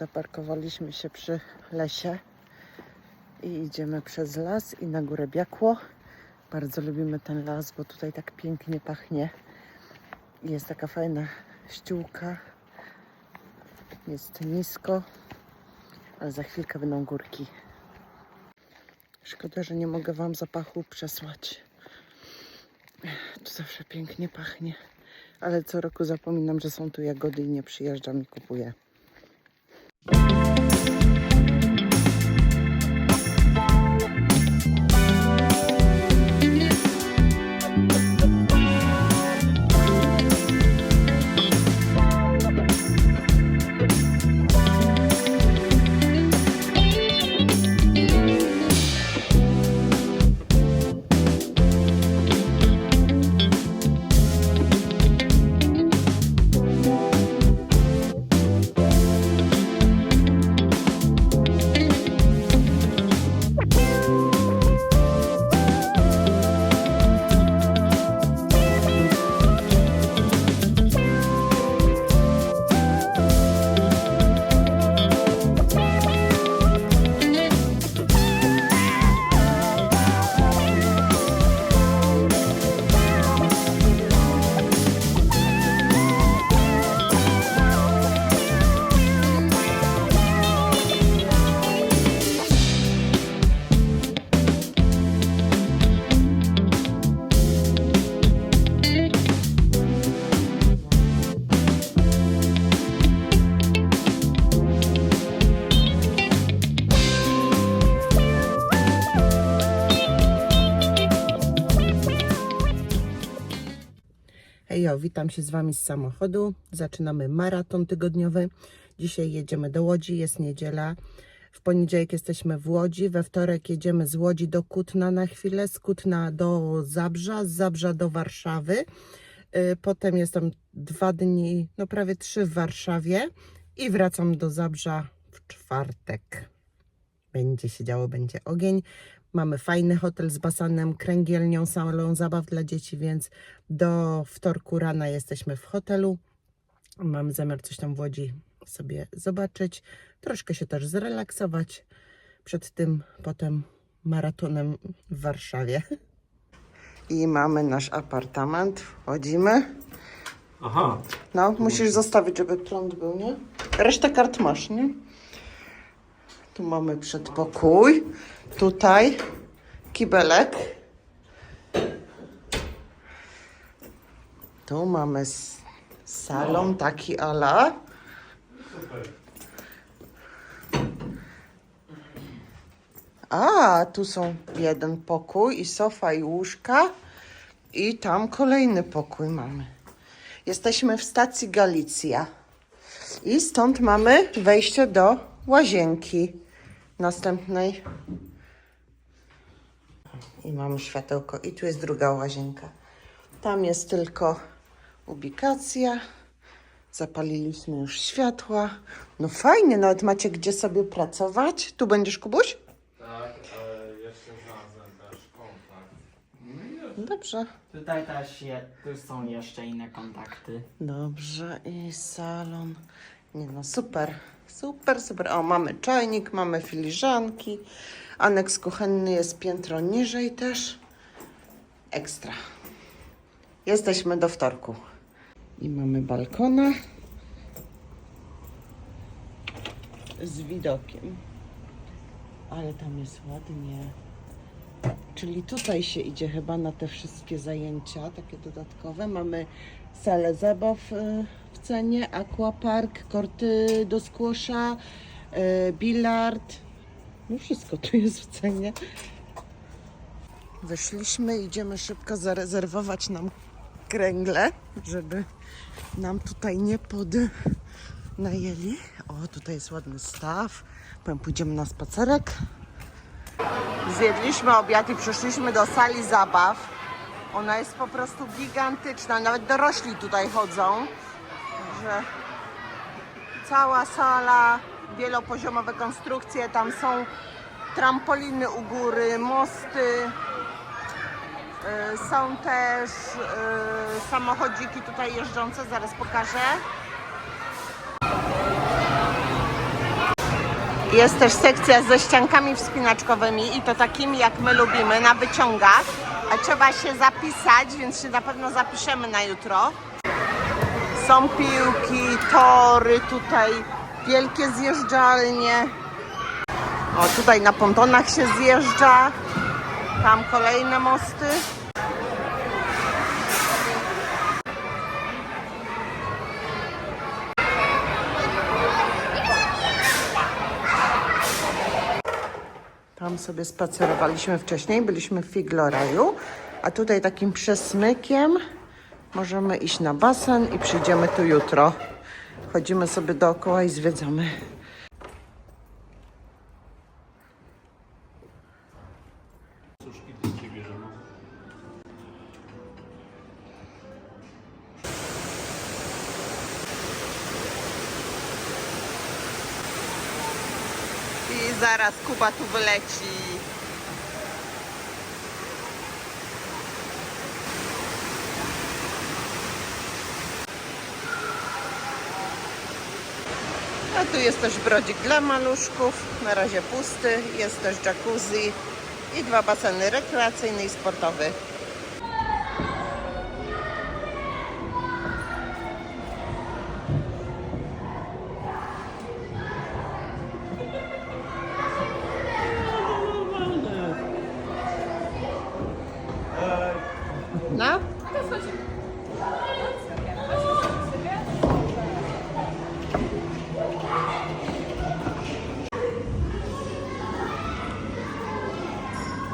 Zaparkowaliśmy się przy lesie i idziemy przez las i na górę Biakło. Bardzo lubimy ten las, bo tutaj tak pięknie pachnie. Jest taka fajna ściółka. Jest nisko, ale za chwilkę będą górki. Szkoda, że nie mogę Wam zapachu przesłać. Tu zawsze pięknie pachnie, ale co roku zapominam, że są tu jagody i nie przyjeżdżam i kupuję. Witam się z Wami z samochodu. Zaczynamy maraton tygodniowy. Dzisiaj jedziemy do Łodzi, jest niedziela. W poniedziałek jesteśmy w Łodzi, we wtorek jedziemy z Łodzi do Kutna na chwilę, z Kutna do Zabrza, z Zabrza do Warszawy. Y, Potem jestem dwa dni, no prawie trzy w Warszawie i wracam do Zabrza w czwartek. Będzie się działo, będzie ogień. Mamy fajny hotel z basenem, kręgielnią, salą zabaw dla dzieci, więc do wtorku rana jesteśmy w hotelu. Mamy zamiar coś tam w Łodzi sobie zobaczyć, troszkę się też zrelaksować przed tym potem maratonem w Warszawie. I mamy nasz apartament, wchodzimy. Aha, No, musisz zostawić, żeby prąd był, nie? Resztę kart masz, nie? Tu mamy przedpokój. Tutaj kibelek. Tu mamy salon taki ala. A, tu są jeden pokój i sofa i łóżka. I tam kolejny pokój mamy. Jesteśmy w stacji Galicja. I stąd mamy wejście do łazienki następnej. I mamy światełko. I tu jest druga łazienka. Tam jest tylko ubikacja. Zapaliliśmy już światła. No fajnie, nawet macie gdzie sobie pracować. Tu będziesz, Kubuś? tak, ale jeszcze znalazłem też kontakt. No Dobrze. Tutaj też je, tu są jeszcze inne kontakty. Dobrze, i salon. Nie no, super, super, super. O, mamy czajnik, mamy filiżanki. Aneks kuchenny jest piętro niżej też. Ekstra. Jesteśmy do wtorku. I mamy balkona z widokiem. Ale tam jest ładnie. Czyli tutaj się idzie chyba na te wszystkie zajęcia, takie dodatkowe. Mamy salę zabaw y, w cenie, aquapark, korty do squasha, y, bilard. No wszystko tu jest w cenie. Wyszliśmy, idziemy szybko zarezerwować nam kręgle, żeby nam tutaj nie podnajęli. O, tutaj jest ładny staw. Potem pójdziemy na spacerek. Zjedliśmy obiad i przyszliśmy do sali zabaw. Ona jest po prostu gigantyczna, nawet dorośli tutaj chodzą. Także cała sala, wielopoziomowe konstrukcje, tam są trampoliny u góry, mosty. Y, Są też y, samochodziki tutaj jeżdżące, zaraz pokażę. Jest też sekcja ze ściankami wspinaczkowymi i to takimi jak my lubimy, na wyciągach. A trzeba się zapisać, więc się na pewno zapiszemy na jutro. Są piłki, tory, tutaj wielkie zjeżdżalnie. O, tutaj na pontonach się zjeżdża. Tam kolejne mosty. Tam sobie spacerowaliśmy wcześniej, byliśmy w Figloraju, a tutaj takim przesmykiem możemy iść na basen i przyjdziemy tu jutro. Chodzimy sobie dookoła i zwiedzamy. I zaraz Kuba tu wyleci. A tu jest też brodzik dla maluszków, na razie pusty. Jest też jacuzzi i dwa baseny rekreacyjny i sportowy. No?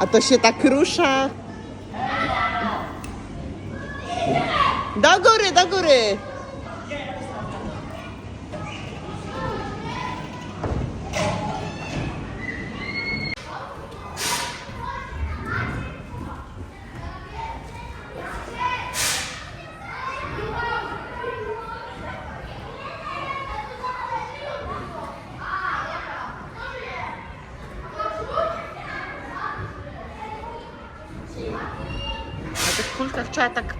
A to się tak rusza. Do góry, do góry. Na tych kulkach trzeba tak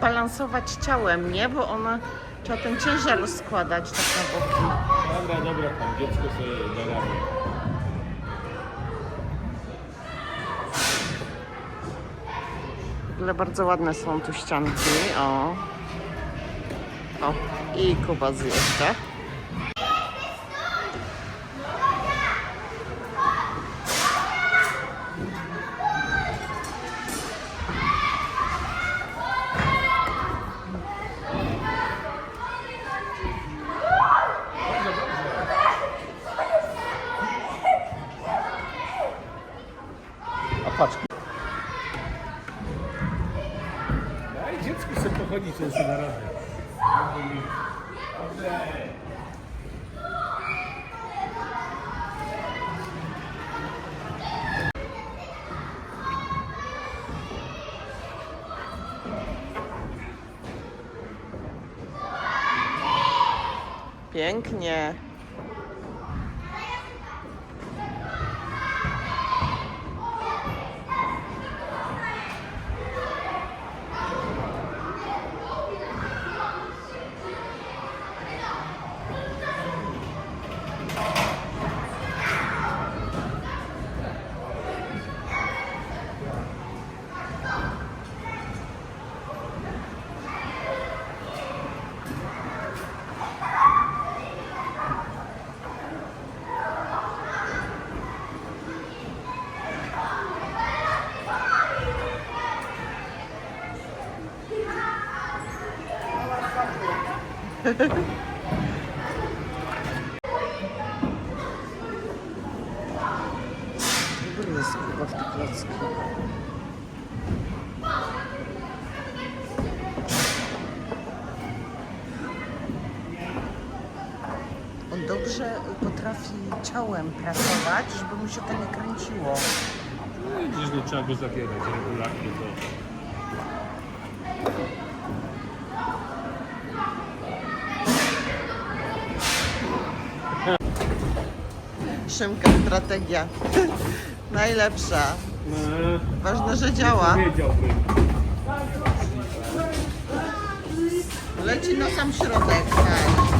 balansować ciałem, nie? Bo ona trzeba ten ciężar składać tak na boki. Dobra, dobra, tam dziecko sobie da radę. W ogóle bardzo ładne są tu ścianki. O. O. I Kuba zjeżdża. A patrz. Daj dziecku sobie pochodzić, co sobie da radę. Pięknie. Jest Kuba w tych. On dobrze potrafi ciałem pracować, żeby mu się to nie kręciło. No widzisz, no trzeba go zabierać regularnie to. Szymka strategia. Najlepsza. No, Ważne, że działa. Leci na sam środek. Tak.